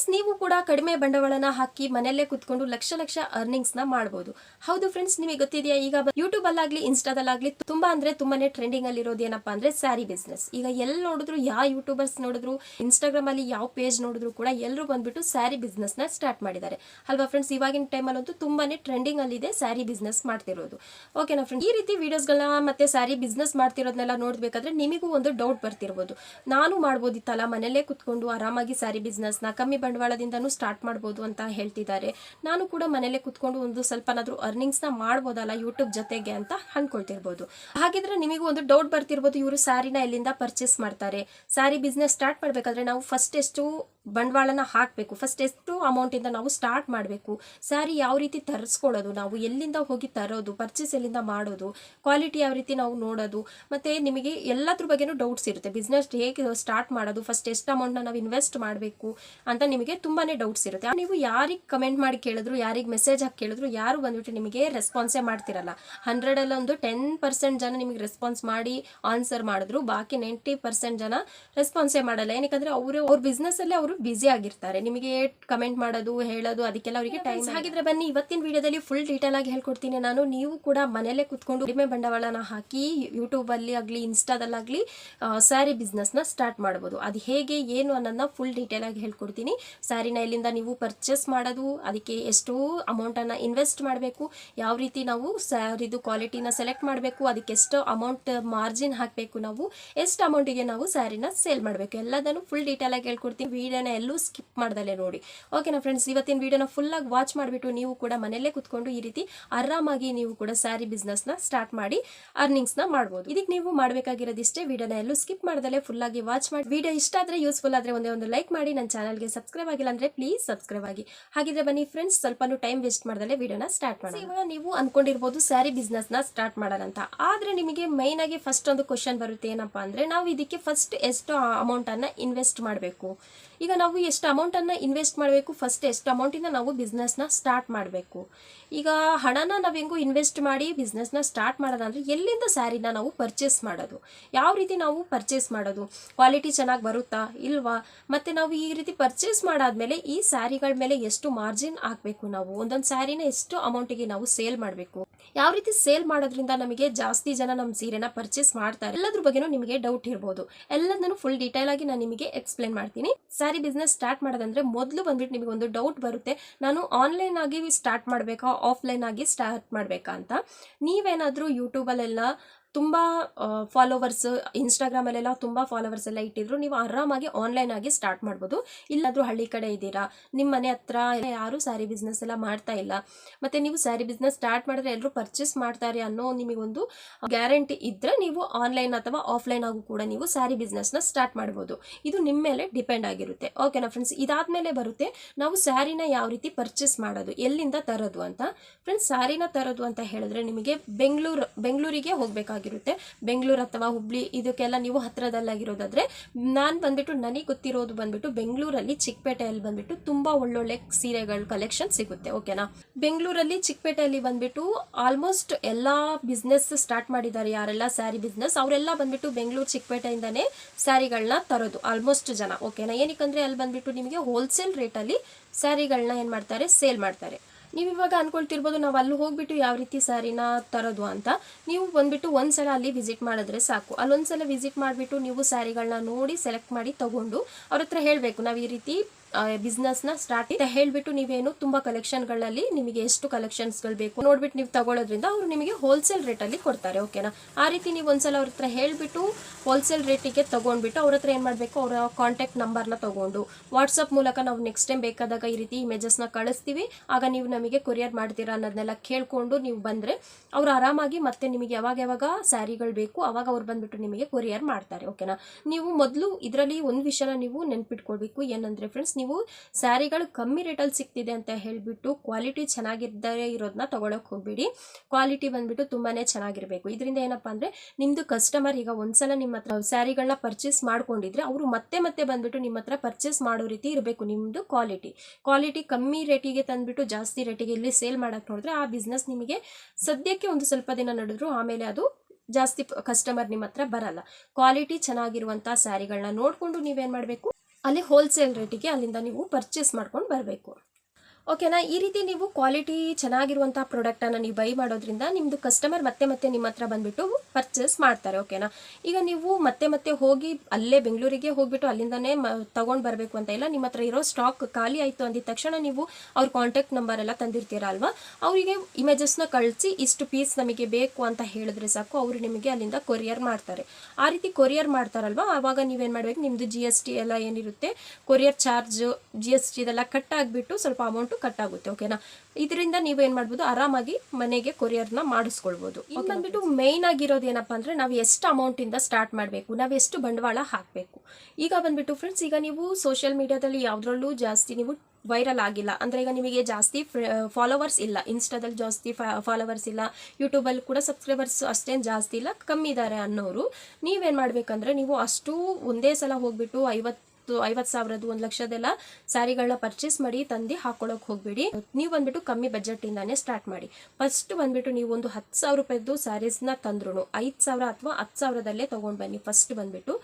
Friends ನೀವು ಕೂಡ ಕಡಿಮೆ ಬಂಡವಾಳನ ಹಾಕಿ ಮನೆಯಲ್ಲೇ ಕುತ್ಕೊಂಡು ಲಕ್ಷ ಲಕ್ಷ ಅರ್ನಿಂಗ್ಸ್ನ ಮಾಡಬಹುದು ಹೌದು ಫ್ರೆಂಡ್ಸ್ ನಿಮಗೆ ಗೊತ್ತಿದೆಯಾ, ಈಗ ಯೂಟ್ಯೂಬ್ ಅಲ್ಲಾಗ್ಲಿ ಇನ್ಸ್ಟಾದಲ್ಲಾಗ್ಲಿ ತುಂಬಾ ಅಂದ್ರೆ ತುಂಬಾನೇ ಟ್ರೆಂಡಿಂಗ್ ಅಲ್ಲಿ ಇರೋದು ಏನಪ್ಪಾ ಅಂದ್ರೆ ಸ್ಯಾರಿ ಬಿಸ್ನೆಸ್ ಈಗ ಎಲ್ಲಿ ನೋಡಿದ್ರು ಯಾವ ಯೂಟ್ಯೂಬರ್ಸ್ ನೋಡಿದ್ರು ಇನ್ಸ್ಟಾಗ್ರಾಮ್ ಅಲ್ಲಿ ಯಾವ ಪೇಜ್ ನೋಡಿದ್ರು ಕೂಡ ಎಲ್ಲರೂ ಬಂದ್ಬಿಟ್ಟು ಸ್ಯಾರಿ ಬಿಸ್ನೆಸ್ನ ಸ್ಟಾರ್ಟ್ ಮಾಡಿದ್ದಾರೆ. ಅಲ್ವಾ ಫ್ರೆಂಡ್ಸ್ ಇವಾಗಿನ ಟೈಮಲ್ಲಂತೂ ತುಂಬಾನೇ ಟ್ರೆಂಡಿಂಗ್ ಅಲ್ಲಿ ಇದೆ ಸ್ಯಾರಿ ಬಿಸ್ನೆಸ್ ಮಾಡ್ತಿರೋದು ಓಕೆನಾ ಫ್ರೆಂಡ್ಸ್ ಈ ರೀತಿ ವಿಡಿಯೋಸ್ಗಳನ್ನ ಮತ್ತೆ ಸ್ಯಾರಿ ಬಿಸ್ನೆಸ್ ಮಾಡ್ತಿರೋದನ್ನೆಲ್ಲ ನೋಡ್ಬೇಕಾದ್ರೆ ನಿಮಗೂ ಒಂದು ಡೌಟ್ ಬರ್ತಿರ್ಬೋದು. ನಾನು ಮಾಡ್ಬೋದಿತ್ತಲ್ಲ, ಮನೆಯಲ್ಲೇ ಕುತ್ಕೊಂಡು ಆರಾಮಾಗಿ ಸ್ಯಾರಿ ನ ಕಮ್ಮಿ ಬಂಡವಾಳದಿಂದನೂ ಸ್ಟಾರ್ಟ್ ಮಾಡ್ಬೋದು ಅಂತ ಹೇಳ್ತಿದ್ದಾರೆ. ನಾನು ಕೂಡ ಮನೆಯಲ್ಲೇ ಕುತ್ಕೊಂಡು ಒಂದು ಸ್ವಲ್ಪನಾದರೂ ಅರ್ನಿಂಗ್ಸ್ನ ಮಾಡ್ಬೋದಲ್ಲ ಯೂಟ್ಯೂಬ್ ಜೊತೆಗೆ ಅಂತ ಅಂದ್ಕೊಳ್ತಿರ್ಬೋದು ಹಾಗಿದ್ರೆ ನಿಮಗೂ ಒಂದು ಡೌಟ್ ಬರ್ತಿರ್ಬೋದು, ಇವರು ಸ್ಯಾರಿನ ಎಲ್ಲಿಂದ ಪರ್ಚೇಸ್ ಮಾಡ್ತಾರೆ. ಸ್ಯಾರಿ ಬಿಸ್ನೆಸ್ ಸ್ಟಾರ್ಟ್ ಮಾಡಬೇಕಾದ್ರೆ ನಾವು ಫಸ್ಟ್ ಎಷ್ಟು ಬಂಡವಾಳನ ಹಾಕಬೇಕು ಫಸ್ಟ್ ಎಷ್ಟು ಅಮೌಂಟಿಂದ ನಾವು ಸ್ಟಾರ್ಟ್ ಮಾಡಬೇಕು ಸ್ಯಾರಿ ಯಾವ ರೀತಿ ತರಿಸ್ಕೊಳ್ಳೋದು, ನಾವು ಎಲ್ಲಿಂದ ಹೋಗಿ ತರೋದು ಪರ್ಚೇಸ್ ಎಲ್ಲಿಂದ ಮಾಡೋದು ಕ್ವಾಲಿಟಿ ಯಾವ ರೀತಿ ನಾವು ನೋಡೋದು, ಮತ್ತು ನಿಮಗೆ ಎಲ್ಲದ್ರ ಬಗ್ಗೆನೂ ಡೌಟ್ಸ್ ಇರುತ್ತೆ. ಬಿಸ್ನೆಸ್ ಹೇಗೆ ಸ್ಟಾರ್ಟ್ ಮಾಡೋದು ಫಸ್ಟ್ ಎಷ್ಟು ಅಮೌಂಟ್ನ ನಾವು ಇನ್ವೆಸ್ಟ್ ಮಾಡಬೇಕು ಅಂತ ತುಂಬಾ ಡೌಟ್ಸ್ ಇರುತ್ತೆ. ನೀವು ಯಾರಿಗೆ ಕಮೆಂಟ್ ಮಾಡಿ ಕೇಳಿದ್ರು ಯಾರಿಗೆ ಮೆಸೇಜ್ ಹಾಕಿ ಕೇಳಿದ್ರು ಯಾರು ಬಂದ್ಬಿಟ್ಟು ನಿಮಗೆ ರೆಸ್ಪಾನ್ಸೇ ಮಾಡ್ತಿರಲ್ಲ. ಹಂಡ್ರೆಡಲ್ಲಿ ಒಂದು ಟೆನ್ ಪರ್ಸೆಂಟ್ ಜನ ನಿಮಗೆ ರೆಸ್ಪಾನ್ಸ್ ಮಾಡಿ ಆನ್ಸರ್ ಮಾಡಿದ್ರು. ಬಾಕಿ ನೈಂಟಿ ಪರ್ಸೆಂಟ್ ಜನ ರೆಸ್ಪಾನ್ಸೇ ಮಾಡಲ್ಲ. ಏನಕ್ಕಂದ್ರೆ ಅವರು ಅವ್ರ ಬಿಸ್ನೆಸ್ಸಲ್ಲೇ ಅವರು ಬ್ಯುಸಿ ಆಗಿರ್ತಾರೆ. ನಿಮಗೆ ಕಮೆಂಟ್ ಮಾಡೋದು ಹೇಳೋದು ಅದಕ್ಕೆಲ್ಲ ಅವರಿಗೆ ಟೈಮ್ ಹಾಗಿದ್ರೆ ಬನ್ನಿ. ಇವತ್ತಿನ ವಿಡಿಯೋದಲ್ಲಿ ಫುಲ್ ಡೀಟೇಲ್ ಆಗಿ ಹೇಳ್ಕೊಡ್ತೀನಿ ನಾನು. ನೀವು ಕೂಡ ಮನೆಯಲ್ಲೇ ಕುತ್ಕೊಂಡು ಕಡಿಮೆ ಬಂಡವಾಳನ ಹಾಕಿ ಯೂಟ್ಯೂಬಲ್ಲಿ ಆಗಲಿ ಇನ್ಸ್ಟಾದಲ್ಲಾಗಲಿ ಸ್ಯಾರಿ ಬಿಸ್ನೆಸ್ನ ಸ್ಟಾರ್ಟ್ ಮಾಡ್ಬೋದು. ಅದು ಹೇಗೆ ಏನು ಅನ್ನೋದನ್ನ ಫುಲ್ ಡೀಟೇಲ್ ಆಗಿ ಹೇಳ್ಕೊಡ್ತೀನಿ. ಸ್ಯಾರಿನ ಇಲ್ಲಿಂದ ನೀವು ಪರ್ಚೇಸ್ ಮಾಡೋದು, ಅದಕ್ಕೆ ಎಷ್ಟು ಅಮೌಂಟನ್ನು ಇನ್ವೆಸ್ಟ್ ಮಾಡಬೇಕು. ಯಾವ ರೀತಿ ನಾವು ಸ್ಯಾರಿದು ಕ್ವಾಲಿಟಿನ ಸೆಲೆಕ್ಟ್ ಮಾಡಬೇಕು, ಅದಕ್ಕೆ ಎಷ್ಟು ಅಮೌಂಟ್ ಮಾರ್ಜಿನ್ ಹಾಕಬೇಕು ನಾವು, ಎಷ್ಟು ಅಮೌಂಟಿಗೆ ನಾವು ಸ್ಯಾರಿನ ಸೇಲ್ ಮಾಡಬೇಕು. ಎಲ್ಲದನ್ನು ಫುಲ್ ಡೀಟೇಲ್ ಆಗಿ ಹೇಳ್ಕೊಡ್ತೀನಿ. ವಿಡಿಯೋನ ಎಲ್ಲೂ ಸ್ಕಿಪ್ ಮಾಡ್ದಲ್ಲೇ ನೋಡಿ. ಓಕೆನಾ ಫ್ರೆಂಡ್ಸ್ ಇವತ್ತಿನ ವಿಡಿಯೋನ ಫುಲ್ ಆಗಿ ವಾಚ್ ಮಾಡಿಬಿಟ್ಟು ನೀವು ಕೂಡ ಮನೆಯಲ್ಲೇ ಕುತ್ಕೊಂಡು ಈ ರೀತಿ ಆರಾಮಾಗಿ ನೀವು ಕೂಡ ಸ್ಯಾರಿ ಬಿಸ್ನೆಸ್ನ ಸ್ಟಾರ್ಟ್ ಮಾಡಿ ಅರ್ನಿಂಗ್ಸ್ನ ಮಾಡ್ಬೋದು. ಇದಕ್ಕೆ ನೀವು ಮಾಡಬೇಕಾಗಿರೋದಿಷ್ಟೇ, ವಿಡಿಯೋನ ಎಲ್ಲೂ ಸ್ಕಿಪ್ ಮಾಡ್ದಲ್ಲೇ ಫುಲ್ ಆಗಿ ವಾಚ್ ಮಾಡಿ. ವಿಡಿಯೋ ಇಷ್ಟ ಆದರೆ ಯೂಸ್ಫುಲ್ ಆದರೆ ಒಂದೇ ಒಂದು ಲೈಕ್ ಮಾಡಿ. ನನ್ನ ಚಾನಲ್ಗೆ ಸಬ್ಸ್ಕ್ರೈಬ್ ಆಗಿಲ್ಲ ಅಂದರೆ ಪ್ಲೀಸ್ ಸಬ್ಸ್ಕ್ರೈಬ್ ಆಗಿ. ಹಾಗಿದ್ರೆ ಬನ್ನಿ ಫ್ರೆಂಡ್ಸ್ ಸ್ವಲ್ಪನೂ ಟೈಮ್ ವೇಸ್ಟ್ ಮಾಡ್ದಲ್ಲೇ ವಿಡಿಯೋನ ಸ್ಟಾರ್ಟ್ ಮಾಡಿ ಇವಾಗ ನೀವು ಅಂದ್ಕೊಂಡಿರ್ಬೋದು ಸ್ಯಾರಿ ಬಿಸ್ನೆಸ್ನ ಸ್ಟಾರ್ಟ್ ಮಾಡೋಣ ಅಂತ. ಆದರೆ ನಿಮಗೆ ಮೈನ್ ಆಗಿ ಫಸ್ಟ್ ಒಂದು ಕ್ವಶನ್ ಬರುತ್ತೆ ಏನಪ್ಪಾ ಅಂದರೆ ನಾವು ಇದಕ್ಕೆ ಫಸ್ಟ್ ಎಷ್ಟು ಅಮೌಂಟನ್ನು ಇನ್ವೆಸ್ಟ್ ಮಾಡಬೇಕು? ಈಗ ನಾವು ಎಷ್ಟು ಅಮೌಂಟನ್ನು ಇನ್ವೆಸ್ಟ್ ಮಾಡಬೇಕು? ಫಸ್ಟ್ ಎಷ್ಟು ಅಮೌಂಟಿಂದ ನಾವು ಬಿಸ್ನೆಸ್ನ ಸ್ಟಾರ್ಟ್ ಮಾಡಬೇಕು. ಈಗ ಹಣನ ನಾವು ಹೆಂಗೂ ಇನ್ವೆಸ್ಟ್ ಮಾಡಿ ಬಿಸ್ನೆಸ್ನ ಸ್ಟಾರ್ಟ್ ಮಾಡೋದಂದ್ರೆ ಎಲ್ಲಿಂದ ಸ್ಯಾರಿನ ನಾವು ಪರ್ಚೇಸ್ ಮಾಡೋದು? ಯಾವ ರೀತಿ ನಾವು ಪರ್ಚೇಸ್ ಮಾಡೋದು? ಕ್ವಾಲಿಟಿ ಚೆನ್ನಾಗಿ ಬರುತ್ತಾ? ಇಲ್ವಾ? ಮತ್ತು ನಾವು ಈ ರೀತಿ ಪರ್ಚೇಸ್ ಮಾಡಾದಮೇಲೆ ಈ ಸ್ಯಾರಿಗಳ ಮೇಲೆ ಎಷ್ಟು ಮಾರ್ಜಿನ್ ಹಾಕಬೇಕು ನಾವು? ಒಂದೊಂದು ಸ್ಯಾರಿನ ಎಷ್ಟು ಅಮೌಂಟಿಗೆ ನಾವು ಸೇಲ್ ಮಾಡಬೇಕು? ಯಾವ ರೀತಿ ಸೇಲ್ ಮಾಡೋದ್ರಿಂದ ನಮಗೆ ಜಾಸ್ತಿ ಜನ ನಮ್ಮ ಸೀರೆನ ಪರ್ಚೇಸ್ ಮಾಡ್ತಾರೆ? ಎಲ್ಲದ್ರ ಬಗ್ಗೆನೂ ನಿಮಗೆ ಡೌಟ್ ಇರ್ಬೋದು. ಎಲ್ಲದನ್ನು ಫುಲ್ ಡೀಟೇಲ್ ಆಗಿ ನಾನು ನಿಮಗೆ ಎಕ್ಸ್ಪ್ಲೇನ್ ಮಾಡ್ತೀನಿ. ಸ್ಯಾರಿ ಬಿಸ್ನೆಸ್ ಸ್ಟಾರ್ಟ್ ಮಾಡೋದಂದ್ರೆ ಮೊದಲು ಬಂದ್ಬಿಟ್ಟು ನಿಮಗೆ ಒಂದು ಡೌಟ್ ಬರುತ್ತೆ, ನಾನು ಆನ್ಲೈನ್ ಆಗಿ ಸ್ಟಾರ್ಟ್ ಮಾಡಬೇಕಾ ಆಫ್ಲೈನ್ ಆಗಿ ಸ್ಟಾರ್ಟ್ ಮಾಡಬೇಕಾ ಅಂತ. ನೀವೇನಾದರೂ ಯೂಟ್ಯೂಬಲ್ಲೆಲ್ಲ ತುಂಬ ಫಾಲೋವರ್ಸ್ ಇನ್ಸ್ಟಾಗ್ರಾಮಲ್ಲೆಲ್ಲ ತುಂಬ ಫಾಲೋವರ್ಸ್ ಎಲ್ಲ ಇಟ್ಟಿದ್ರು. ನೀವು ಆರಾಮಾಗಿ ಆನ್ಲೈನ್ ಆಗಿ ಸ್ಟಾರ್ಟ್ ಮಾಡ್ಬೋದು. ಇಲ್ಲಾದರೂ ಹಳ್ಳಿ ಕಡೆ ಇದ್ದೀರಾ? ನಿಮ್ಮ ಮನೆ ಹತ್ರ ಯಾರೂ ಸ್ಯಾರಿ ಬಿಸ್ನೆಸ್ ಎಲ್ಲ ಮಾಡ್ತಾ ಇಲ್ಲ. ಮತ್ತು ನೀವು ಸ್ಯಾರಿ ಬಿಸ್ನೆಸ್ ಸ್ಟಾರ್ಟ್ ಮಾಡಿದ್ರೆ ಎಲ್ಲರೂ ಪರ್ಚೇಸ್ ಮಾಡ್ತಾರೆ ಅನ್ನೋ ನಿಮಗೊಂದು ಗ್ಯಾರಂಟಿ ಇದ್ದರೆ ನೀವು ಆನ್ಲೈನ್ ಅಥವಾ ಆಫ್ಲೈನ್ ಆಗೂ ಕೂಡ ನೀವು ಸ್ಯಾರಿ ಬಿಸ್ನೆಸ್ನ ಸ್ಟಾರ್ಟ್ ಮಾಡ್ಬೋದು. ಇದು ನಿಮ್ಮ ಮೇಲೆ ಡಿಪೆಂಡ್ ಆಗಿರುತ್ತೆ. ಓಕೆನಾ ಫ್ರೆಂಡ್ಸ್ ಇದಾದ್ಮೇಲೆ ಬರುತ್ತೆ, ನಾವು ಸ್ಯಾರಿನ ಯಾವ ರೀತಿ ಪರ್ಚೇಸ್ ಮಾಡೋದು, ಎಲ್ಲಿಂದ ತರೋದು ಅಂತ. ಫ್ರೆಂಡ್ಸ್ ಸ್ಯಾರಿನ ತರೋದು ಅಂತ ಹೇಳಿದ್ರೆ ನಿಮಗೆ ಬೆಂಗಳೂರು, ಬೆಂಗಳೂರಿಗೆ ಹೋಗಬೇಕಾಗಿರುತ್ತೆ ಬೆಂಗಳೂರು ಅಥವಾ ಹುಬ್ಳಿ ಇದಕ್ಕೆಲ್ಲ ನೀವು ಹತ್ರದಲ್ಲಾಗಿರೋದಾದ್ರೆ, ನಾನು ಬಂದ್ಬಿಟ್ಟು ನನಗೆ ಗೊತ್ತಿರೋದು ಬಂದ್ಬಿಟ್ಟು ಬೆಂಗಳೂರಲ್ಲಿ ಚಿಕ್ಕಪೇಟೆಯಲ್ಲಿ ಬಂದ್ಬಿಟ್ಟು ತುಂಬ ಒಳ್ಳೊಳ್ಳೆ ಸೀರೆಗಳ ಕಲೆಕ್ಷನ್ ಸಿಗುತ್ತೆ ಓಕೆನಾ ಬೆಂಗಳೂರಲ್ಲಿ ಚಿಕ್ಕಪೇಟೆಯಲ್ಲಿ ಬಂದ್ಬಿಟ್ಟು ಆಲ್ಮೋಸ್ಟ್ ಎಲ್ಲ ಬಿಸ್ನೆಸ್ ಸ್ಟಾರ್ಟ್ ಮಾಡಿದ್ದಾರೆ ಯಾರೆಲ್ಲ ಸ್ಯಾರಿ ಬಿಸ್ನೆಸ್ ಅವರೆಲ್ಲ ಬಂದ್ಬಿಟ್ಟು ಬೆಂಗಳೂರು ಚಿಕ್ಕಪೇಟೆಯಿಂದನೇ ಸ್ಯಾರಿಗಳನ್ನ ತರೋದು ಆಲ್ಮೋಸ್ಟ್ ಜನ ಓಕೆನಾ ಏನಕ್ಕಂದ್ರೆ ಅಲ್ಲಿ ಬಂದ್ಬಿಟ್ಟು ನಿಮಗೆ ಹೋಲ್ಸೇಲ್ ರೇಟಲ್ಲಿ ಸ್ಯಾರಿಗಳನ್ನ ಏನು ಮಾಡ್ತಾರೆ ಸೇಲ್ ಮಾಡ್ತಾರೆ. ನೀವು ಇವಾಗ ಅನ್ಕೊಳ್ತಿರ್ಬೋದು ನಾವು ಅಲ್ಲಿ ಹೋಗ್ಬಿಟ್ಟು ಯಾವ ರೀತಿ ಸ್ಯಾರಿನ ತರೋದು ಅಂತ. ನೀವು ಬಂದ್ಬಿಟ್ಟು ಒಂದ್ಸಲ ಅಲ್ಲಿ ವಿಸಿಟ್ ಮಾಡಿದ್ರೆ ಸಾಕು. ಅಲ್ಲೊಂದ್ಸಲ ವಿಸಿಟ್ ಮಾಡಿಬಿಟ್ಟು ನೀವು ಸ್ಯಾರಿಗಳನ್ನ ನೋಡಿ ಸೆಲೆಕ್ಟ್ ಮಾಡಿ ತಗೊಂಡು ಅವ್ರ ಹತ್ರ ಹೇಳಬೇಕು. ನಾವು ಈ ರೀತಿ ಬಿಸ್ನೆಸ್ನ ಸ್ಟಾರ್ಟ್ ಹೇಳ್ಬಿಟ್ಟು ನೀವೇನು ತುಂಬ ಕಲೆಕ್ಷನ್ಗಳಲ್ಲಿ ನಿಮಗೆ ಎಷ್ಟು ಕಲೆಕ್ಷನ್ಸ್ಗಳು ಬೇಕು ನೋಡ್ಬಿಟ್ಟು ನೀವು ತಗೊಳ್ಳೋದ್ರಿಂದ ಅವರು ನಿಮಗೆ ಹೋಲ್ಸೇಲ್ ರೇಟಲ್ಲಿ ಕೊಡ್ತಾರೆ ಓಕೆನಾ ಆ ರೀತಿ ನೀವು ಒಂದ್ಸಲ ಅವ್ರ ಹತ್ರ ಹೇಳ್ಬಿಟ್ಟು ಹೋಲ್ಸೇಲ್ ರೇಟಿಗೆ ತಗೊಂಡ್ಬಿಟ್ಟು ಅವ್ರ ಹತ್ರ ಏನು ಮಾಡಬೇಕು, ಅವರ ಕಾಂಟ್ಯಾಕ್ಟ್ ನಂಬರ್ನ ತಗೊಂಡು ವಾಟ್ಸಪ್ ಮೂಲಕ ನಾವು ನೆಕ್ಸ್ಟ್ ಟೈಮ್ ಬೇಕಾದಾಗ ಈ ರೀತಿ ಇಮೇಜಸ್ನ ಕಳಿಸ್ತೀವಿ. ಆಗ ನೀವು ನಮಗೆ ಕೊರಿಯರ್ ಮಾಡ್ತೀರಾ ಅನ್ನೋದನ್ನೆಲ್ಲ ಕೇಳಿಕೊಂಡು ನೀವು ಬಂದರೆ ಅವ್ರು ಆರಾಮಾಗಿ ಮತ್ತೆ ನಿಮಗೆ ಯಾವಾಗ ಯಾವಾಗ ಸ್ಯಾರಿಗಳು ಬೇಕು, ಅವಾಗ ಅವ್ರು ಬಂದ್ಬಿಟ್ಟು ನಿಮಗೆ ಕೊರಿಯರ್ ಮಾಡ್ತಾರೆ ಓಕೆನಾ ನೀವು ಮೊದಲು ಇದರಲ್ಲಿ ಒಂದು ವಿಷಯನ ನೀವು ನೆನ್ಪಿಟ್ಕೊಳ್ಬೇಕು, ಏನಂದರೆ ಫ್ರೆಂಡ್ಸ್ ನೀವು ಸ್ಯಾರಿಗಳು ಕಮ್ಮಿ ರೇಟಲ್ಲಿ ಸಿಗ್ತಿದೆ ಅಂತ ಹೇಳಿಬಿಟ್ಟು ಕ್ವಾಲಿಟಿ ಚೆನ್ನಾಗಿದ್ದರೆ ಇರೋದನ್ನ ತೊಗೊಳಕ್ಕೆ ಹೋಗ್ಬಿಡಿ. ಕ್ವಾಲಿಟಿ ಬಂದ್ಬಿಟ್ಟು ತುಂಬಾ ಚೆನ್ನಾಗಿರಬೇಕು. ಇದರಿಂದ ಏನಪ್ಪ ಅಂದರೆ ನಿಮ್ಮದು ಕಸ್ಟಮರ್ ಈಗ ಒಂದ್ಸಲ ನಿಮ್ಮ ಹತ್ರ ಸ್ಯಾರಿಗಳನ್ನ ಪರ್ಚೇಸ್ ಮಾಡ್ಕೊಂಡಿದ್ರೆ ಅವರು ಮತ್ತೆ ಮತ್ತೆ ಬಂದ್ಬಿಟ್ಟು ನಿಮ್ಮ ಹತ್ರ ಪರ್ಚೇಸ್ ಮಾಡೋ ರೀತಿ ಇರಬೇಕು ನಿಮ್ಮದು ಕ್ವಾಲಿಟಿ ಕ್ವಾಲಿಟಿ ಕಮ್ಮಿ ರೇಟಿಗೆ ತಂದ್ಬಿಟ್ಟು ಜಾಸ್ತಿ ರೇಟಿಗೆ ಇಲ್ಲಿ ಸೇಲ್ ಮಾಡೋಕ್ಕೆ ನೋಡಿದ್ರೆ ಆ ಬಿಸ್ನೆಸ್ ನಿಮಗೆ ಸದ್ಯಕ್ಕೆ ಒಂದು ಸ್ವಲ್ಪ ದಿನ ನಡೆದ್ರು ಆಮೇಲೆ ಅದು ಜಾಸ್ತಿ ಕಸ್ಟಮರ್ ನಿಮ್ಮ ಹತ್ರ ಬರಲ್ಲ. ಕ್ವಾಲಿಟಿ ಚೆನ್ನಾಗಿರುವಂಥ ಸ್ಯಾರಿಗಳನ್ನ ನೋಡಿಕೊಂಡು ನೀವೇನು ಮಾಡಬೇಕು? ಅಲ್ಲಿ ಹೋಲ್ಸೇಲ್ ರೇಟಿಗೆ ಅಲ್ಲಿಂದ ನೀವು ಪರ್ಚೇಸ್ ಮಾಡ್ಕೊಂಡು ಬರಬೇಕು. ಓಕೆನಾ ಈ ರೀತಿ ನೀವು ಕ್ವಾಲಿಟಿ ಚೆನ್ನಾಗಿರುವಂಥ ಪ್ರಾಡಕ್ಟನ್ನು ನೀವು ಬೈ ಮಾಡೋದ್ರಿಂದ ನಿಮ್ಮದು ಕಸ್ಟಮರ್ ಮತ್ತೆ ಮತ್ತೆ ನಿಮ್ಮ ಹತ್ರ ಬಂದುಬಿಟ್ಟು ಪರ್ಚೇಸ್ ಮಾಡ್ತಾರೆ ಓಕೆನಾ ಈಗ ನೀವು ಮತ್ತೆ ಮತ್ತೆ ಹೋಗಿ ಅಲ್ಲೇ ಬೆಂಗಳೂರಿಗೆ ಹೋಗ್ಬಿಟ್ಟು ಅಲ್ಲಿಂದನೇ ಮ, ತೊಗೊಂಡು ಬರಬೇಕು ಅಂತ ಇಲ್ಲ, ನಿಮ್ಮ ಹತ್ರ ಇರೋ ಸ್ಟಾಕ್ ಖಾಲಿ ಆಯಿತು ಅಂದಿದ ತಕ್ಷಣ ನೀವು ಅವ್ರ ಕಾಂಟ್ಯಾಕ್ಟ್ ನಂಬರ್ ಎಲ್ಲ ತಂದಿರ್ತೀರ ಅಲ್ವಾ? ಅವರಿಗೆ ಇಮೇಜಸ್ನ ಕಳಿಸಿ ಇಷ್ಟು ಪೀಸ್ ನಮಗೆ ಬೇಕು ಅಂತ ಹೇಳಿದ್ರೆ ಸಾಕು, ಅವರು ನಿಮಗೆ ಅಲ್ಲಿಂದ ಕೊರಿಯರ್ ಮಾಡ್ತಾರೆ. ಆ ರೀತಿ ಕೊರಿಯರ್ ಮಾಡ್ತಾರಲ್ವ? ಆವಾಗ ನೀವೇನು ಮಾಡಬೇಕು ನಿಮ್ಮದು ಜಿ ಎಸ್ ಟಿ ಎಲ್ಲ ಏನಿರುತ್ತೆ courier charge G S T ಇದೆಲ್ಲ ಕಟ್ ಆಗಿಬಿಟ್ಟು ಸ್ವಲ್ಪ ಅಮೌಂಟು ಕಟ್ ಆಗುತ್ತೆ ಓಕೆನಾ? ಇದರಿಂದ ನೀವೇನು ಮಾಡ್ಬೋದು ಆರಾಮಾಗಿ ಮನೆಗೆ ಕೊರಿಯರ್ನ ಮಾಡಿಸ್ಕೊಳ್ಬೋದು. ಈಗ ಬಂದ್ಬಿಟ್ಟು ಮೇನ್ ಆಗಿರೋದು ಏನಪ್ಪ ಅಂದರೆ ನಾವು ಎಷ್ಟು ಅಮೌಂಟಿಂದ ಸ್ಟಾರ್ಟ್ ಮಾಡಬೇಕು ನಾವು ಎಷ್ಟು ಬಂಡವಾಳ ಹಾಕಬೇಕು. ಈಗ ಬಂದ್ಬಿಟ್ಟು ಫ್ರೆಂಡ್ಸ್ ಈಗ ನೀವು ಸೋಷಿಯಲ್ ಮೀಡಿಯಾದಲ್ಲಿ ಯಾವುದ್ರಲ್ಲೂ ಜಾಸ್ತಿ ನೀವು ವೈರಲ್ ಆಗಿಲ್ಲ. ಅಂದರೆ ಈಗ ನಿಮಗೆ ಜಾಸ್ತಿ ಫಾಲೋವರ್ಸ್ ಇಲ್ಲ. ಇನ್ಸ್ಟಾದಲ್ಲಿ ಜಾಸ್ತಿ ಫಾಲೋವರ್ಸ್ ಇಲ್ಲ. ಯೂಟ್ಯೂಬಲ್ಲಿ ಕೂಡ ಸಬ್ಸ್ಕ್ರೈಬರ್ಸ್ ಅಷ್ಟೇನು ಜಾಸ್ತಿ ಇಲ್ಲ. ಕಮ್ಮಿ ಇದ್ದಾರೆ ಅನ್ನೋರು. ನೀವೇನು ಮಾಡಬೇಕಂದ್ರೆ ನೀವು ಅಷ್ಟು ಒಂದೇ ಸಲ ಹೋಗ್ಬಿಟ್ಟು ಐವತ್ತು ಐವತ್ತು ಸಾವಿರದ್ದು ಒಂದು ಲಕ್ಷದೆಲ್ಲ ಸ್ಯಾರಿಗಳನ್ನ ಪರ್ಚೇಸ್ ಮಾಡಿ ತಂದು ಹಾಕೊಳ್ಳೋಕೆ ಹೋಗ್ಬೇಡಿ. ನೀವು ಬಂದ್ಬಿಟ್ಟು ಕಮ್ಮಿ ಬಜೆಟ್ ಇಂದಾನೆ ಸ್ಟಾರ್ಟ್ ಮಾಡಿ. ಫಸ್ಟ್ ಬಂದ್ಬಿಟ್ಟು ನೀವು ಒಂದು ಹತ್ತು ಸಾವಿರ ರೂಪಾಯಿದ್ದು ಸ್ಯಾರೀಸ್ನ ತಂದ್ರು ಐದು ಸಾವಿರ ಅಥವಾ ಹತ್ತು ಸಾವಿರದಲ್ಲೇ ತೊಗೊಂಡು ಬನ್ನಿ ಫಸ್ಟ್ ಬಂದ್ಬಿಟ್ಟು.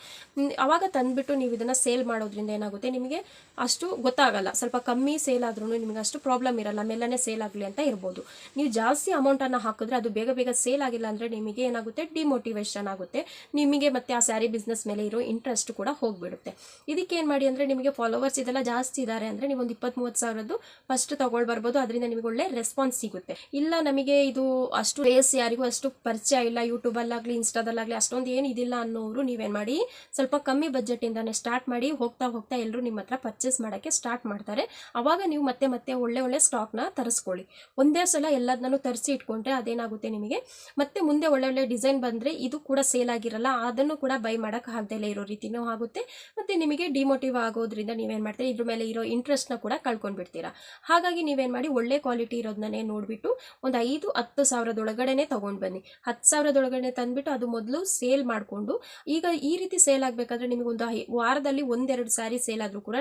ಅವಾಗ ತಂದ್ಬಿಟ್ಟು ನೀವು ಇದನ್ನು ಸೇಲ್ ಮಾಡೋದ್ರಿಂದ ಏನಾಗುತ್ತೆ? ನಿಮಗೆ ಅಷ್ಟು ಗೊತ್ತಾಗಲ್ಲ. ಸ್ವಲ್ಪ ಕಮ್ಮಿ ಸೇಲ್ ಆದ್ರೂ ನಿಮಗೆ ಅಷ್ಟು ಪ್ರಾಬ್ಲಮ್ ಇರಲ್ಲ. ಮೆಲ್ಲನೆ ಸೇಲ್ ಆಗಲಿ ಅಂತ ಇರ್ಬೋದು. ನೀವು ಜಾಸ್ತಿ ಅಮೌಂಟನ್ನು ಹಾಕಿದ್ರೆ ಅದು ಬೇಗ ಬೇಗ ಸೇಲ್ ಆಗಿಲ್ಲ ಅಂದರೆ ನಿಮಗೆ ಏನಾಗುತ್ತೆ? ಡಿಮೋಟಿವೇಶನ್ ಆಗುತ್ತೆ. ನಿಮಗೆ ಮತ್ತೆ ಆ ಸ್ಯಾರಿ ಬಿಸ್ನೆಸ್ ಮೇಲೆ ಇರೋ ಇಂಟ್ರೆಸ್ಟ್ ಕೂಡ ಹೋಗ್ಬಿಡುತ್ತೆ. ಇದಕ್ಕೆ ಏನು ಮಾಡಿ ಅಂದರೆ ನಿಮಗೆ ಫಾಲೋವರ್ಸ್ ಇದೆಲ್ಲ ಜಾಸ್ತಿ ಇದ್ದಾರೆ ಅಂದರೆ ನೀವು ಒಂದು ಇಪ್ಪತ್ತು ಮೂವತ್ತು ಸಾವಿರದ್ದು ಫಸ್ಟ್ ತೊಗೊಳ್ ಬರ್ಬೋದು. ಅದರಿಂದ ನಿಮಗೆ ಒಳ್ಳೆ ರೆಸ್ಪಾನ್ಸ್ ಸಿಗುತ್ತೆ. ಇಲ್ಲ ನಮಗೆ ಇದು ಅಷ್ಟು ರೇಸ್ ಯಾರಿಗೂ ಅಷ್ಟು ಪರಿಚಯ ಇಲ್ಲ. ಯೂಟ್ಯೂಬಲ್ಲಾಗಲಿ ಇನ್ಸ್ಟಾದಲ್ಲಾಗಲಿ ಅಷ್ಟೊಂದು ಏನು ಇದಿಲ್ಲ ಅನ್ನೋರು ನೀವೇನು ಮಾಡಿ ಸ್ವಲ್ಪ ಕಮ್ಮಿ ಬಜೆಟಿಂದಾನೆ ಸ್ಟಾರ್ಟ್ ಮಾಡಿ ಹೋಗ್ತಾ ಹೋಗ್ತಾ ಎಲ್ಲರೂ ನಿಮ್ಮ ಹತ್ರ ಪರ್ಚೇಸ್ ಮಾಡೋಕ್ಕೆ ಸ್ಟಾರ್ಟ್ ಮಾಡ್ತಾರೆ. ಆವಾಗ ನೀವು ಮತ್ತೆ ಮತ್ತೆ ಒಳ್ಳೆ ಒಳ್ಳೆ ಸ್ಟಾಕ್ನ ತರಿಸ್ಕೊಳ್ಳಿ. ಒಂದೇ ಸಲ ಎಲ್ಲದನ್ನೂ ತರಿಸಿ ಇಟ್ಕೊಂಡ್ರೆ ಅದೇನಾಗುತ್ತೆ ನಿಮಗೆ? ಮತ್ತೆ ಮುಂದೆ ಒಳ್ಳೆ ಒಳ್ಳೆ ಡಿಸೈನ್ ಬಂದರೆ ಇದು ಕೂಡ ಸೇಲ್ ಆಗಿರಲ್ಲ, ಅದನ್ನು ಕೂಡ ಬೈ ಮಾಡೋಕ್ಕೆ ಆಗದಲ್ಲೇ ಇರೋ ರೀತಿನೂ ಆಗುತ್ತೆ. ಮತ್ತು ನಿಮಗೆ ಡಿಮೋಟಿವ್ ಆಗೋದ್ರಿಂದ ನೀವೇನು ಮಾಡ್ತೀರಿ? ಇದ್ರ ಮೇಲೆ ಇರೋ ಇಂಟ್ರೆಸ್ಟ್ನ ಕೂಡ ಕಳ್ಕೊಂಡ್ಬಿಡ್ತೀರಾ? ಹಾಗಾಗಿ ನೀವೇನು ಮಾಡಿ, ಒಳ್ಳೆ ಕ್ವಾಲಿಟಿ ಇರೋದನ್ನೇ ನೋಡಿಬಿಟ್ಟು ಒಂದು ಐದು ಹತ್ತು ಸಾವಿರದೊಳಗಡೆ ತೊಗೊಂಡು ಬನ್ನಿ. ಹತ್ತು ಸಾವಿರದೊಳಗಡೆ ತಂದುಬಿಟ್ಟು ಅದು ಮೊದಲು ಸೇಲ್ ಮಾಡಿಕೊಂಡು, ಈಗ ಈ ರೀತಿ ಸೇಲ್ ಆಗಬೇಕಾದ್ರೆ ನಿಮಗೆ ಒಂದು ಐ- ವಾರದಲ್ಲಿ ಒಂದೆರಡು ಸ್ಯಾರಿ ಸೇಲ್ ಆದರೂ ಕೂಡ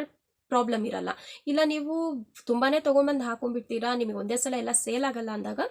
ಪ್ರಾಬ್ಲಮ್ ಇರಲ್ಲ. ಇಲ್ಲ ನೀವು ತುಂಬಾ ತೊಗೊಂಬಂದು ಹಾಕೊಂಡ್ಬಿಡ್ತೀರಾ? ನಿಮಗೆ ಒಂದೇ ಸಲ ಎಲ್ಲ ಸೇಲ್ ಆಗಲ್ಲ ಅಂದಾಗ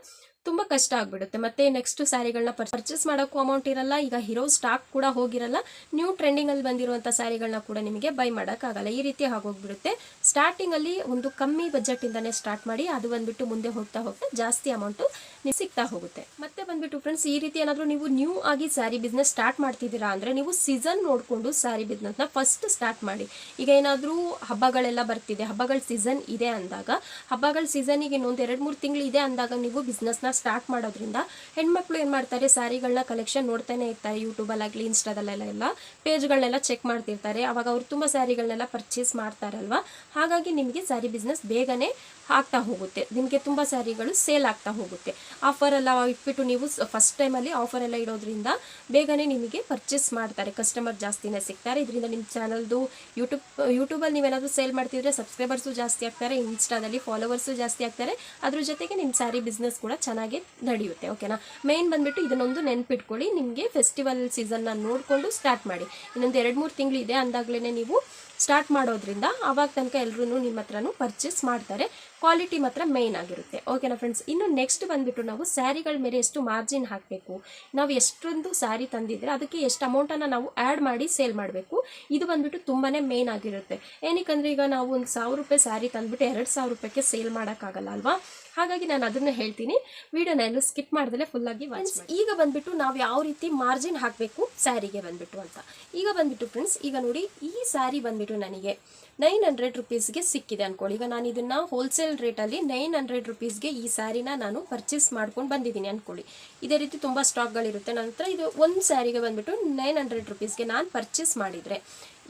ತುಂಬ ಕಷ್ಟ ಆಗಿಬಿಡುತ್ತೆ. ಮತ್ತೆ ನೆಕ್ಸ್ಟ್ ಸ್ಯಾರಿಗಳನ್ನ ಪರ್ಚೇಸ್ ಮಾಡೋಕ್ಕೂ ಅಮೌಂಟ್ ಇರಲ್ಲ, ಈಗ ಹೀರೋ ಸ್ಟಾಕ್ ಕೂಡ ಹೋಗಿರಲ್ಲ ನ್ಯೂ ಟ್ರೆಂಡಿಂಗಲ್ಲಿ ಬಂದಿರುವಂಥ ಸ್ಯಾರಿಗಳನ್ನ ಕೂಡ ನಿಮಗೆ ಬೈ ಮಾಡೋಕ್ಕಾಗಲ್ಲ. ಈ ರೀತಿ ಆಗೋಗ್ಬಿಡುತ್ತೆ. ಸ್ಟಾರ್ಟಿಂಗಲ್ಲಿ ಒಂದು ಕಮ್ಮಿ ಬಜೆಟಿಂದನೇ ಸ್ಟಾರ್ಟ್ ಮಾಡಿ, ಅದು ಬಂದ್ಬಿಟ್ಟು ಮುಂದೆ ಹೋಗ್ತಾ ಹೋಗ್ತಾ ಜಾಸ್ತಿ ಅಮೌಂಟು ನೀವು ಸಿಗ್ತಾ ಹೋಗುತ್ತೆ. ಮತ್ತೆ ಬಂದ್ಬಿಟ್ಟು ಫ್ರೆಂಡ್ಸ್ ಈ ರೀತಿ ಏನಾದರೂ ನೀವು ನ್ಯೂ ಆಗಿ ಸ್ಯಾರಿ ಬಿಸ್ನೆಸ್ ಸ್ಟಾರ್ಟ್ ಮಾಡ್ತಿದ್ದೀರಾ ಅಂದರೆ, ನೀವು ಸೀಸನ್ ನೋಡಿಕೊಂಡು ಸ್ಯಾರಿ ಬಿಸ್ನೆಸ್ನ ಫಸ್ಟ್ ಸ್ಟಾರ್ಟ್ ಮಾಡಿ. ಈಗ ಏನಾದರೂ ಹಬ್ಬಗಳೆಲ್ಲ ಬರ್ತಿದೆ, ಹಬ್ಬಗಳ ಸೀಸನ್ ಇದೆ ಅಂದಾಗ, ಹಬ್ಬಗಳ ಸೀಸನಿಗೆ ಇನ್ನೊಂದು ಎರಡು ಮೂರು ತಿಂಗಳು ಇದೆ ಅಂದಾಗ ನೀವು ಬಿಸ್ನೆಸ್ನ ಸ್ಟಾರ್ಟ್ ಮಾಡೋದ್ರಿಂದ ಹೆಣ್ಮಕ್ಳು ಏನು ಮಾಡ್ತಾರೆ ಸ್ಯಾರಿಗಳನ್ನ ಕಲೆಕ್ಷನ್ ನೋಡ್ತಾನೆ ಇರ್ತಾರೆ ಯೂಟ್ಯೂಬಲ್ಲಾಗಲಿ ಇನ್ಸ್ಟಾದಲ್ಲೆಲ್ಲ ಎಲ್ಲ. ಪೇಜ್ಗಳನ್ನೆಲ್ಲ ಚೆಕ್ ಮಾಡ್ತಿರ್ತಾರೆ. ಅವಾಗ ಅವ್ರು ತುಂಬ ಸ್ಯಾರಿಗಳನ್ನೆಲ್ಲ ಪರ್ಚೇಸ್ ಮಾಡ್ತಾರಲ್ವಾ? ಹಾಗಾಗಿ ನಿಮಗೆ ಸ್ಯಾರಿ ಬಿಸ್ನೆಸ್ ಬೇಗನೆ ಆಗ್ತಾ ಹೋಗುತ್ತೆ. ನಿಮಗೆ ತುಂಬ ಸ್ಯಾರಿಗಳು ಸೇಲ್ ಆಗ್ತಾ ಹೋಗುತ್ತೆ. ಆಫರ್ ಎಲ್ಲ ಇಟ್ಬಿಟ್ಟು ನೀವು ಫಸ್ಟ್ ಟೈಮಲ್ಲಿ ಆಫರ್ ಎಲ್ಲ ಇಡೋದ್ರಿಂದ ಬೇಗನೆ ನಿಮಗೆ ಪರ್ಚೇಸ್ ಮಾಡ್ತಾರೆ. ಕಸ್ಟಮರ್ ಜಾಸ್ತಿನೇ ಸಿಗ್ತಾರೆ. ಇದರಿಂದ ನಿಮ್ಮ ಚಾನಲ್ದು ಯೂಟ್ಯೂಬ್ ಯೂಟ್ಯೂಬಲ್ಲಿ ನೀವೇನಾದರೂ ಸೇಲ್ ಮಾಡ್ತಿದ್ರೆ ಸಬ್ಸ್ಕ್ರೈಬರ್ಸು ಜಾಸ್ತಿ ಆಗ್ತಾರೆ. ಇನ್ಸ್ಟಾದಲ್ಲಿ ಫಾಲೋವರ್ಸು ಜಾಸ್ತಿ ಆಗ್ತಾರೆ. ಅದ್ರ ಜೊತೆಗೆ ನಿಮ್ಮ ಸ್ಯಾರಿ ಬಿಸ್ನೆಸ್ ಕೂಡ ಚೆನ್ನಾಗಿ ನಡೆಯುತ್ತೆ ಓಕೆನಾ ಮೇನ್ ಬಂದ್ಬಿಟ್ಟು ಇದನ್ನೊಂದು ನೆನ್ಪಿಟ್ಕೊಳ್ಳಿ, ನಿಮಗೆ ಫೆಸ್ಟಿವಲ್ ಸೀಸನ್ನ ನೋಡಿಕೊಂಡು ಸ್ಟಾರ್ಟ್ ಮಾಡಿ. ಇನ್ನೊಂದು ಎರಡು ಮೂರು ತಿಂಗಳು ಇದೆ ಅಂದಾಗಲೇ ನೀವು ಸ್ಟಾರ್ಟ್ ಮಾಡೋದ್ರಿಂದ ಆವಾಗ ತನಕ ಎಲ್ಲರೂ ನಿಮ್ಮ ಹತ್ರನೂ ಪರ್ಚೇಸ್ ಮಾಡ್ತಾರೆ. ಕ್ವಾಲಿಟಿ ಮಾತ್ರ ಮೇಯ್ನ್ ಆಗಿರುತ್ತೆ. ಓಕೆನಾ ಫ್ರೆಂಡ್ಸ್ ಇನ್ನು ನೆಕ್ಸ್ಟ್ ಬಂದ್ಬಿಟ್ಟು ನಾವು ಸ್ಯಾರಿಗಳ ಮೇಲೆ ಎಷ್ಟು ಮಾರ್ಜಿನ್ ಹಾಕಬೇಕು ನಾವು ಎಷ್ಟೊಂದು ಸ್ಯಾರಿ ತಂದಿದ್ರೆ ಅದಕ್ಕೆ ಎಷ್ಟು ಅಮೌಂಟನ್ನು ನಾವು ಆ್ಯಡ್ ಮಾಡಿ ಸೇಲ್ ಮಾಡಬೇಕು ಇದು ಬಂದ್ಬಿಟ್ಟು ತುಂಬಾ ಮೇಯ್ನ್ ಆಗಿರುತ್ತೆ. ಏನಕ್ಕೆ ಈಗ ನಾವು ಒಂದು ಸಾವಿರ ರೂಪಾಯಿ ಸ್ಯಾರಿ ತಂದ್ಬಿಟ್ಟು ಎರಡು ಸಾವಿರ ರೂಪಾಯಿಗೆ ಸೇಲ್ ಮಾಡೋಕ್ಕಾಗಲ್ಲ ಅಲ್ವಾ? ಹಾಗಾಗಿ ನಾನು ಅದನ್ನು ಹೇಳ್ತೀನಿ ವಿಡಿಯೋನ ಎಲ್ಲೂ ಸ್ಕಿಪ್ ಮಾಡಿದ್ರೆ ಫುಲ್ಲಾಗಿ ವಾಚ್ ಈಗ ಬಂದ್ಬಿಟ್ಟು ನಾವು ಯಾವ ರೀತಿ ಮಾರ್ಜಿನ್ ಹಾಕಬೇಕು ಸ್ಯಾರಿಗೆ ಬಂದ್ಬಿಟ್ಟು ಅಂತ. ಈಗ ಬಂದ್ಬಿಟ್ಟು ಫ್ರೆಂಡ್ಸ್ ಈಗ ನೋಡಿ ಈ ಸ್ಯಾರಿ ಬಂದ್ಬಿಟ್ಟು ನನಗೆ ನೈನ್ ಹಂಡ್ರೆಡ್ ರುಪೀಸ್ಗೆ ಸಿಕ್ಕಿದೆ ಅನ್ಕೊಳ್ಳಿ. ಈಗ ನಾನು ಇದನ್ನ ಹೋಲ್ಸೇಲ್ ರೇಟಲ್ಲಿ ನೈನ್ ಹಂಡ್ರೆಡ್ ರುಪೀಸ್ಗೆ ಈ ಸ್ಯಾರಿನ ನಾನು ಪರ್ಚೇಸ್ ಮಾಡ್ಕೊಂಡು ಬಂದಿದ್ದೀನಿ ಅನ್ಕೊಳ್ಳಿ. ಇದೇ ರೀತಿ ತುಂಬ ಸ್ಟಾಕ್ಗಳಿರುತ್ತೆ ನಂತರ ಇದು ಒಂದು ಸ್ಯಾರಿಗೆ ಬಂದ್ಬಿಟ್ಟು ನೈನ್ ಹಂಡ್ರೆಡ್ ರುಪೀಸ್ಗೆ ನಾನು ಪರ್ಚೇಸ್ ಮಾಡಿದರೆ.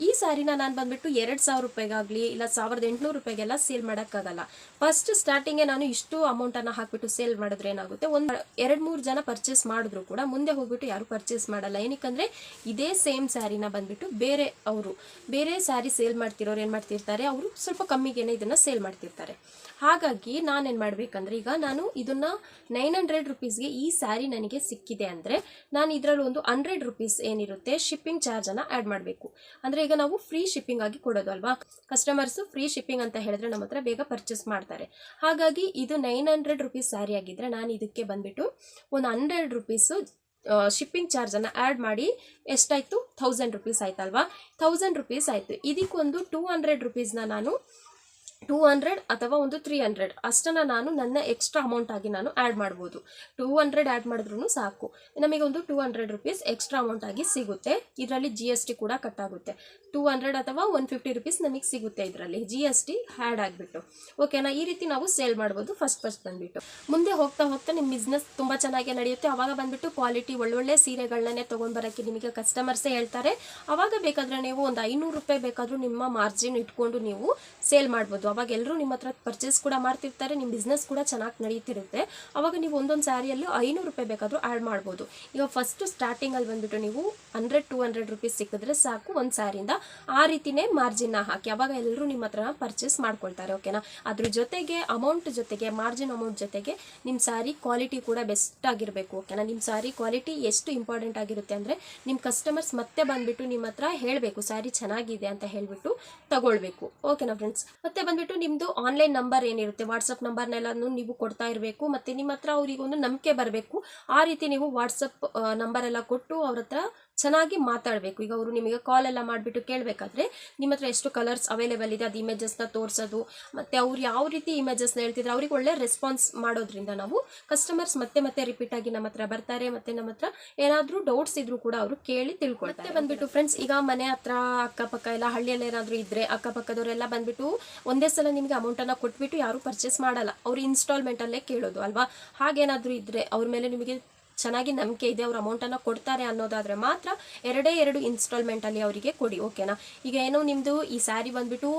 ಈ ಸ್ಯಾರಿನ ನಾನು ಬಂದ್ಬಿಟ್ಟು ಎರಡು ಸಾವಿರ ರೂಪಾಯಿಗಾಗಲಿ, ಇಲ್ಲ ಸಾವಿರದ ಎಂಟುನೂರು ರೂಪಾಯಿಗೆಲ್ಲ ಸೇಲ್ ಮಾಡೋಕ್ಕಾಗಲ್ಲ. ಫಸ್ಟ್ ಸ್ಟಾರ್ಟಿಂಗೇ ನಾನು ಇಷ್ಟು ಅಮೌಂಟನ್ನು ಹಾಕ್ಬಿಟ್ಟು ಸೇಲ್ ಮಾಡಿದ್ರೆ ಏನಾಗುತ್ತೆ? ಒಂದು ಎರಡು ಮೂರು ಜನ ಪರ್ಚೇಸ್ ಮಾಡಿದ್ರು ಕೂಡ ಮುಂದೆ ಹೋಗ್ಬಿಟ್ಟು ಯಾರು ಪರ್ಚೇಸ್ ಮಾಡಲ್ಲ. ಏನಕ್ಕಂದ್ರೆ, ಇದೇ ಸೇಮ್ ಸ್ಯಾರಿನ ಬಂದ್ಬಿಟ್ಟು ಬೇರೆ ಅವರು, ಬೇರೆ ಸ್ಯಾರಿ ಸೇಲ್ ಮಾಡ್ತಿರೋರು ಏನು ಮಾಡ್ತಿರ್ತಾರೆ? ಅವರು ಸ್ವಲ್ಪ ಕಮ್ಮಿಗೇನೆ ಇದನ್ನು ಸೇಲ್ ಮಾಡ್ತಿರ್ತಾರೆ. ಹಾಗಾಗಿ ನಾನೇನು ಮಾಡಬೇಕಂದ್ರೆ, ಈಗ ನಾನು ಇದನ್ನ ನೈನ್ ಹಂಡ್ರೆಡ್ ರುಪೀಸ್ಗೆ ಈ ಸ್ಯಾರಿ ನನಗೆ ಸಿಕ್ಕಿದೆ ಅಂದರೆ, ನಾನು ಇದರಲ್ಲಿ ಒಂದು ಹಂಡ್ರೆಡ್ ರುಪೀಸ್ ಏನಿರುತ್ತೆ ಶಿಪ್ಪಿಂಗ್ ಚಾರ್ಜನ್ನು ಆ್ಯಡ್ ಮಾಡಬೇಕು. ಅಂದರೆ ಈಗ ನಾವು ಫ್ರೀ ಶಿಪ್ಪಿಂಗ್ ಆಗಿ ಕೊಡೋದು ಅಲ್ವಾ? ಕಸ್ಟಮರ್ಸು ಫ್ರೀ ಶಿಪ್ಪಿಂಗ್ ಅಂತ ಹೇಳಿದ್ರೆ ನಮ್ಮ ಹತ್ರ ಬೇಗ ಪರ್ಚೇಸ್ ಮಾಡ್ತಾರೆ. ಹಾಗಾಗಿ ಇದು ನೈನ್ ಹಂಡ್ರೆಡ್ ರುಪೀಸ್ ಸ್ಯಾರಿ ಆಗಿದ್ದರೆ ನಾನು ಇದಕ್ಕೆ ಬಂದ್ಬಿಟ್ಟು ಒಂದು ಹಂಡ್ರೆಡ್ ರುಪೀಸು ಶಿಪ್ಪಿಂಗ್ ಚಾರ್ಜನ್ನು ಆ್ಯಡ್ ಮಾಡಿ ಎಷ್ಟಾಯಿತು? ಥೌಸಂಡ್ ರುಪೀಸ್ ಆಯ್ತಲ್ವಾ? ಥೌಸಂಡ್ ರುಪೀಸ್ ಆಯಿತು. ಇದಕ್ಕೊಂದು ಟೂ ಹಂಡ್ರೆಡ್ ರುಪೀಸ್ನ ನಾನು ಟೂ ಹಂಡ್ರೆಡ್ ಅಥವಾ ಒಂದು ತ್ರೀ ಹಂಡ್ರೆಡ್ ಅಷ್ಟನ್ನು ನಾನು ನನ್ನ ಎಕ್ಸ್ಟ್ರಾ ಅಮೌಂಟ್ ಆಗಿ ನಾನು ಆ್ಯಡ್ ಮಾಡ್ಬೋದು. ಟೂ ಹಂಡ್ರೆಡ್ ಆ್ಯಡ್ ಮಾಡಿದ್ರೂ ಸಾಕು. ನಮಗೆ ಒಂದು two hundred rupees extra amount ಆಗಿ ಸಿಗುತ್ತೆ. ಇದರಲ್ಲಿ ಜಿ ಎಸ್ ಟಿ ಕೂಡ ಕಟ್ ಆಗುತ್ತೆ. ಟೂ ಹಂಡ್ರೆಡ್ ಅಥವಾ ಒನ್ ಫಿಫ್ಟಿ ರುಪೀಸ್ ನಮಗೆ ಸಿಗುತ್ತೆ ಇದರಲ್ಲಿ. ಜಿ ಎಸ್ ಟಿ ಆ್ಯಡ್ ಆಗಿಬಿಟ್ಟು. ಓಕೆನಾ ಈ ರೀತಿ ನಾವು ಸೇಲ್ ಮಾಡ್ಬೋದು ಫಸ್ಟ್ ಫಸ್ಟ್ ಬಂದುಬಿಟ್ಟು. ಮುಂದೆ ಹೋಗ್ತಾ ಹೋಗ್ತಾ ನಿಮ್ಮ ಬಿಸ್ನೆಸ್ ತುಂಬ ಚೆನ್ನಾಗಿ ನಡೆಯುತ್ತೆ. ಅವಾಗ ಬಂದುಬಿಟ್ಟು ಕ್ವಾಲಿಟಿ ಒಳ್ಳೊಳ್ಳೆ ಸೀರೆಗಳನ್ನೇ ತೊಗೊಂಡು ಬರೋಕ್ಕೆ ನಿಮಗೆ ಕಸ್ಟಮರ್ಸೇ ಹೇಳ್ತಾರೆ. ಅವಾಗ ಬೇಕಾದರೆ ನೀವು ಒಂದು ಐನೂರು ರೂಪಾಯಿ ಬೇಕಾದರೂ ನಿಮ್ಮ ಮಾರ್ಜಿನ್ ಇಟ್ಕೊಂಡು ನೀವು ಸೇಲ್ ಮಾಡ್ಬೋದು. ಅವಾಗ ಎಲ್ಲರೂ ನಿಮ್ಮ ಹತ್ರ ಪರ್ಚೇಸ್ ಕೂಡ ಮಾಡ್ತಿರ್ತಾರೆ ನಿಮ್ಮ ಬಿಸ್ನೆಸ್ ಕೂಡ ಚೆನ್ನಾಗಿ ನಡೀತಿರುತ್ತೆ. ಅವಾಗ ನೀವು ಒಂದೊಂದು ಸ್ಯಾರಿಯಲ್ಲೂ ಐನೂರು ರೂಪಾಯಿ ಬೇಕಾದರೂ ಆ್ಯಡ್ ಮಾಡ್ಬೋದು. ಈಗ ಫಸ್ಟು ಸ್ಟಾರ್ಟಿಂಗಲ್ಲಿ ಬಂದುಬಿಟ್ಟು ನೀವು ಹಂಡ್ರೆಡ್ ಟು ಹಂಡ್ರೆಡ್ ರುಪೀಸ್ ಸಿಕ್ಕಿದ್ರೆ ಸಾಕು ಒಂದು ಸ್ಯಾರಿಯಿಂದ ಆ ರೀತಿನೇ ಮಾರ್ಜಿನ್ನ ಹಾಕಿ. ಅವಾಗ ಎಲ್ಲರೂ ನಿಮ್ಮ ಹತ್ರ ಪರ್ಚೇಸ್ ಮಾಡ್ಕೊಳ್ತಾರೆ ಓಕೆನಾ ಅದ್ರ ಜೊತೆಗೆ ಅಮೌಂಟ್ ಜೊತೆಗೆ ಮಾರ್ಜಿನ್ ಅಮೌಂಟ್ ಜೊತೆಗೆ ನಿಮ್ಮ ಸ್ಯಾರಿ ಕ್ವಾಲಿಟಿ ಕೂಡ ಬೆಸ್ಟ್ ಆಗಿರಬೇಕು ಓಕೆನಾ ನಿಮ್ಮ ಸ್ಯಾರಿ ಕ್ವಾಲಿಟಿ ಎಷ್ಟು ಇಂಪಾರ್ಟೆಂಟ್ ಆಗಿರುತ್ತೆ ಅಂದರೆ ನಿಮ್ಮ ಕಸ್ಟಮರ್ಸ್ ಮತ್ತೆ ಬಂದುಬಿಟ್ಟು ನಿಮ್ಮ ಹತ್ರ ಹೇಳಬೇಕು ಸ್ಯಾರಿ ಚೆನ್ನಾಗಿದೆ ಅಂತ ಹೇಳಿಬಿಟ್ಟು ತಗೊಳ್ಬೇಕು ಓಕೆನಾ ಫ್ರೆಂಡ್ಸ್ ಮತ್ತೆ ಬಂದ್ಬಿಟ್ಟು ನಿಮ್ದು ಆನ್ಲೈನ್ ನಂಬರ್ ಏನಿರುತ್ತೆ? ವಾಟ್ಸಪ್ ನಂಬರ್ನೆಲ್ಲನೂ ನೀವು ಕೊಡ್ತಾ ಇರಬೇಕು, ಮತ್ತೆ ನಿಮ್ಮ ಹತ್ರ ಅವರಿಗೊಂದು ನಂಬಿಕೆ ಬರಬೇಕು. ಆ ರೀತಿ ನೀವು ವಾಟ್ಸಪ್ ನಂಬರ್ ಎಲ್ಲ ಕೊಟ್ಟು ಅವ್ರ ಹತ್ರ ಚೆನ್ನಾಗಿ ಮಾತಾಡಬೇಕು. ಈಗ ಅವರು ನಿಮಗೆ ಕಾಲ್ ಎಲ್ಲ ಮಾಡಿಬಿಟ್ಟು ಕೇಳಬೇಕಾದ್ರೆ ನಿಮ್ಮ ಹತ್ರ ಎಷ್ಟು ಕಲರ್ಸ್ ಅವೈಲೇಬಲ್ ಇದೆ, ಅದು ಇಮೇಜಸ್ನ ತೋರಿಸೋದು, ಮತ್ತು ಅವ್ರು ಯಾವ ರೀತಿ ಇಮೇಜಸ್ನ ಹೇಳ್ತಿದ್ರೆ, ಅವ್ರಿಗೆ ಒಳ್ಳೆ ರೆಸ್ಪಾನ್ಸ್ ಮಾಡೋದ್ರಿಂದ ನಾವು ಕಸ್ಟಮರ್ಸ್ ಮತ್ತೆ ಮತ್ತೆ ರಿಪೀಟ್ ಆಗಿ ನಮ್ಮ ಹತ್ರ ಬರ್ತಾರೆ, ಮತ್ತೆ ನಮ್ಮ ಹತ್ರ ಏನಾದರೂ ಡೌಟ್ಸ್ ಇದ್ರೂ ಕೂಡ ಅವರು ಕೇಳಿ ತಿಳ್ಕೊಳ್ತಾರೆ. ಬಂದ್ಬಿಟ್ಟು ಫ್ರೆಂಡ್ಸ್ ಈಗ ಮನೆ ಹತ್ರ ಅಕ್ಕಪಕ್ಕ ಎಲ್ಲ ಹಳ್ಳಿಯಲ್ಲಿ ಏನಾದರೂ ಇದ್ದರೆ ಅಕ್ಕಪಕ್ಕದವರೆಲ್ಲ ಬಂದ್ಬಿಟ್ಟು ಒಂದೇ ಸಲ ನಿಮಗೆ ಅಮೌಂಟನ್ನು ಕೊಟ್ಬಿಟ್ಟು ಯಾರೂ ಪರ್ಚೇಸ್ ಮಾಡಲ್ಲ. ಅವರು ಇನ್ಸ್ಟಾಲ್ಮೆಂಟಲ್ಲೇ ಕೇಳೋದು ಅಲ್ವಾ? ಹಾಗೇನಾದರೂ ಇದ್ದರೆ ಅವ್ರ ಮೇಲೆ ನಿಮಗೆ ಚೆನ್ನಾಗಿ ನಂಬಿಕೆ ಇದೆ, ಅವ್ರು ಅಮೌಂಟನ್ನು ಕೊಡ್ತಾರೆ ಅನ್ನೋದಾದರೆ ಮಾತ್ರ ಎರಡೇ ಎರಡು ಇನ್ಸ್ಟಾಲ್ಮೆಂಟಲ್ಲಿ ಅವರಿಗೆ ಕೊಡಿ ಓಕೆನಾ ಈಗ ಏನೋ ನಿಮ್ಮದು ಈ ಸ್ಯಾರಿ ಬಂದುಬಿಟ್ಟು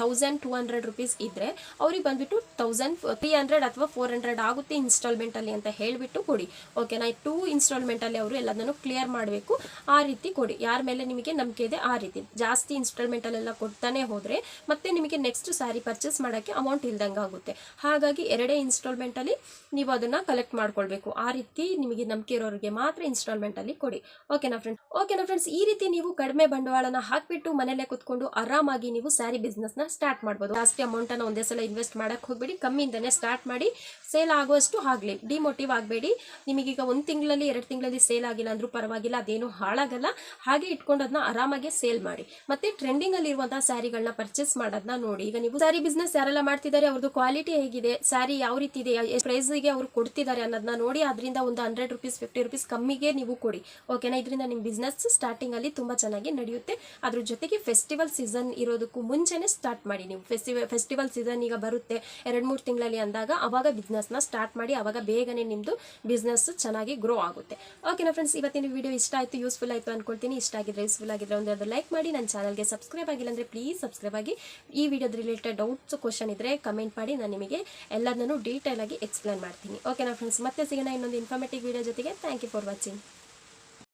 ತೌಸಂಡ್ ಟೂ ಹಂಡ್ರೆಡ್ ರುಪೀಸ್ ಇದ್ದರೆ ಅವ್ರಿಗೆ ಬಂದುಬಿಟ್ಟು ತೌಸಂಡ್ ತ್ರೀ ಹಂಡ್ರೆಡ್ ಅಥವಾ ಫೋರ್ ಹಂಡ್ರೆಡ್ ಆಗುತ್ತೆ ಇನ್ಸ್ಟಾಲ್ಮೆಂಟಲ್ಲಿ ಅಂತ ಹೇಳಿಬಿಟ್ಟು ಕೊಡಿ ಓಕೆನಾ ಟೂ ಇನ್ಸ್ಟಾಲ್ಮೆಂಟಲ್ಲಿ ಅವರು ಎಲ್ಲದನ್ನು ಕ್ಲಿಯರ್ ಮಾಡಬೇಕು, ಆ ರೀತಿ ಕೊಡಿ. ಯಾರ ಮೇಲೆ ನಿಮಗೆ ನಂಬಿಕೆ ಇದೆ, ಆ ರೀತಿ. ಜಾಸ್ತಿ ಇನ್ಸ್ಟಾಲ್ಮೆಂಟಲ್ಲೆಲ್ಲ ಕೊಡ್ತಾನೆ ಹೋದರೆ ಮತ್ತೆ ನಿಮಗೆ ನೆಕ್ಸ್ಟ್ ಸ್ಯಾರಿ ಪರ್ಚೇಸ್ ಮಾಡೋಕ್ಕೆ ಅಮೌಂಟ್ ಇಲ್ದಂಗೆ ಆಗುತ್ತೆ ಹಾಗಾಗಿ ಎರಡೇ ಇನ್ಸ್ಟಾಲ್ಮೆಂಟಲ್ಲಿ ನೀವು ಅದನ್ನು ಕಲೆಕ್ಟ್ ಮಾಡ್ಕೊಳ್ಬೇಕು. ಆ ರೀತಿ ನಿಮಗೆ ನಂಬಿಕೆ ಇರೋರಿಗೆ ಮಾತ್ರ ಇನ್ಸ್ಟಾಲ್ಮೆಂಟ್ ಅಲ್ಲಿ ಕೊಡಿ. ಓಕೆನಾ ಫ್ರೆಂಡ್ಸ್ ಓಕೆನಾ ಫ್ರೆಂಡ್ಸ್ ಈ ರೀತಿ ನೀವು ಕಡಿಮೆ ಬಂಡವಾಳನ ಹಾಕ್ಬಿಟ್ಟು ಮನೇಲೆ ಕುತ್ಕೊಂಡು ಆರಾಮಾಗಿ ನೀವು ಸ್ಯಾರಿ ಬಿಸ್ನೆಸ್ನ ಸ್ಟಾರ್ಟ್ ಮಾಡಬಹುದು ಜಾಸ್ತಿ ಅಮೌಂಟ್ ಅನ್ನ ಒಂದೇ ಸಲ ಇನ್ವೆಸ್ಟ್ ಮಾಡಕ್ಕೆ ಹೋಗ್ಬೇಡಿ. ಕಮ್ಮಿಯಿಂದನೇ ಸ್ಟಾರ್ಟ್ ಮಾಡಿ ಸೇಲ್ ಆಗುವಷ್ಟು ಆಗ್ಲಿ. ಡಿಮೋಟಿವ್ ಆಗಬೇಡಿ. ನಿಮಗೀಗ ಒಂದು ತಿಂಗಳಲ್ಲಿ, ಎರಡು ತಿಂಗಳಲ್ಲಿ ಸೇಲ್ ಆಗಿಲ್ಲ ಅಂದ್ರೂ ಪರವಾಗಿಲ್ಲ, ಅದೇನು ಹಾಳಾಗಲ್ಲ. ಹಾಗೆ ಇಟ್ಕೊಂಡು ಅದನ್ನ ಆರಾಮಾಗಿ ಸೇಲ್ ಮಾಡಿ. ಮತ್ತೆ ಟ್ರೆಂಡಿಂಗ್ ಅಲ್ಲಿ ಇರುವಂತಹ ಸ್ಯಾರಿಗಳನ್ನ ಪರ್ಚೇಸ್ ಮಾಡೋದನ್ನ ನೋಡಿ. ಈಗ ನೀವು ಸ್ಯಾರಿ ಬಿಸ್ನೆಸ್ ಯಾರೆಲ್ಲ ಮಾಡ್ತಿದ್ದಾರೆ ಅವ್ರದ್ದು ಕ್ವಾಲಿಟಿ ಹೇಗಿದೆ ಸ್ಯಾರಿ ಯಾವ ರೀತಿ ಇದೆ ಪ್ರೈಸ್ಗೆ ಅವ್ರು ಕೊಡ್ತಿದ್ದಾರೆ ಅನ್ನೋದನ್ನ ನೋಡಿ. ಅದರಿಂದ ಒಂದು ಹಂಡ್ರೆಡ್ ರುಪೀಸ್ ಫಿಫ್ಟಿ ರುಪೀಸ್ ಕಮ್ಮಿಗೆ ನೀವು ಕೊಡಿ. ಓಕೆನಾ ಇದರಿಂದ ನಿಮ್ಮ ಬಿಸ್ನೆಸ್ ಸ್ಟಾರ್ಟಿಂಗಲ್ಲಿ ತುಂಬಾ ಚೆನ್ನಾಗಿ ನಡೆಯುತ್ತೆ. ಅದ್ರ ಜೊತೆಗೆ ಫೆಸ್ಟಿವಲ್ ಸೀಸನ್ ಇರೋದಕ್ಕೂ ಮುಂಚೆನೆ ಸ್ಟಾರ್ಟ್ ಮಾಡಿ ನೀವು. ಫೆಸ್ಟಿವಲ್ ಫೆಸ್ಟಿವಲ್ ಸೀಸನ್ ಈಗ ಬರುತ್ತೆ. ಎರಡು, ಮೂರು ತಿಂಗಳಲ್ಲಿ ಅಂದಾಗ ಅವಾಗ ಬಿಸ್ನೆಸ್ನ ಸ್ಟಾರ್ಟ್ ಮಾಡಿ ಅವಾಗ ಬೇಗನೆ ನಿಮ್ಮದು ಬಿಸ್ನೆಸ್ ಚೆನ್ನಾಗಿ ಗ್ರೋ ಆಗುತ್ತೆ. ಓಕೆನಾ ಫ್ರೆಂಡ್ಸ್ ಇವತ್ತಿನ ವಿಡಿಯೋ ಇಷ್ಟ ಆಯಿತು ಯೂಸ್ಫುಲ್ ಆಯಿತು ಅನ್ಕೊಳ್ತೀನಿ. ಇಷ್ಟ ಆಗಿದ್ರೆ ಯೂಸ್ಫುಲ್ ಆಗಿದ್ರೆ ಒಂದು ಲೈಕ್ ಮಾಡಿ. ನನ್ನ ಚಾನಲ್ಗೆ ಸಬ್ಸ್ಕ್ರೈಬ್ ಆಗಿಲ್ಲ ಅಂದರೆ ಪ್ಲೀಸ್ ಸಬ್ಸ್ಕ್ರೈಬ್ ಆಗಿ. ಈ ವಿಡಿಯೋದ ರಿಲೇಟೆಡ್ ಡೌಟ್ಸ್ ಕ್ವಶನ್ ಇದ್ದರೆ ಕಮೆಂಟ್ ಮಾಡಿ. ನಾನು ನಿಮಗೆ ಎಲ್ಲದನ್ನು ಡೀಟೇಲ್ ಆಗಿ ಎಕ್ಸ್ಪ್ಲೇನ್ ಮಾಡ್ತೀನಿ. ಓಕೆನಾ ಫ್ರೆಂಡ್ಸ್ ಮತ್ತೆ ಸಿಗೋಣ ಇನ್ನೊಂದು ಇನ್ಫಾರ್ಮೇಟಿವ್ ವಿಡಿಯೋ ಜೊತೆಗೆ ಥ್ಯಾಂಕ್ ಯು ಫಾರ್ ವಾಚಿಂಗ್